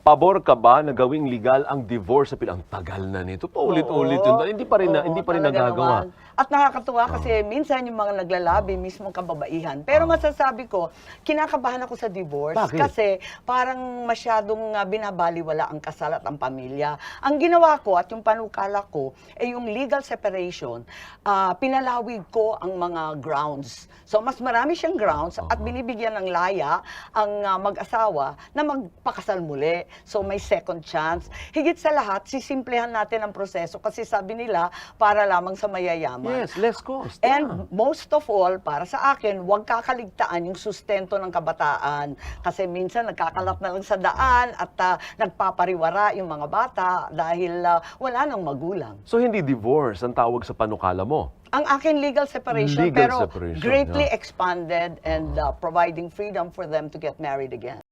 Pabor ka ba na gawing legal ang divorce sa Pilipinas? Ang tagal na nito. Paulit-ulit yun. Hindi pa rin, na, hindi pa rin nagagawa. naman. At nakakatuwa kasi minsan yung mga naglalabi mismo kababaihan. Pero masasabi ko, kinakabahan ako sa divorce Bakit? kasi parang masyadong uh, binabaliwala ang kasal at ang pamilya. Ang ginawa ko at yung panukala ko ay yung legal separation, ah, pinalawig ko ang mga grounds. So mas marami siyang grounds at binibigyan ng laya ang ah, mag-asawa na magpakasal muli. So may second chance. Higit sa lahat, sisimplehan natin ang proseso kasi sabi nila para lamang sa mayayaman. Yes, less cost. And most of all, para sa akin, huwag kakaligtaan yung sustento ng kabataan. Kasi minsan nagkakalat na lang sa daan at ah, nagpapariwara yung mga bata dahil ah, wala nang magulang. So hindi divorce ang tawag sa panukala mo. Ang akin legal separation, Legal pero separation, greatly yeah. expanded and ah, providing freedom for them to get married again.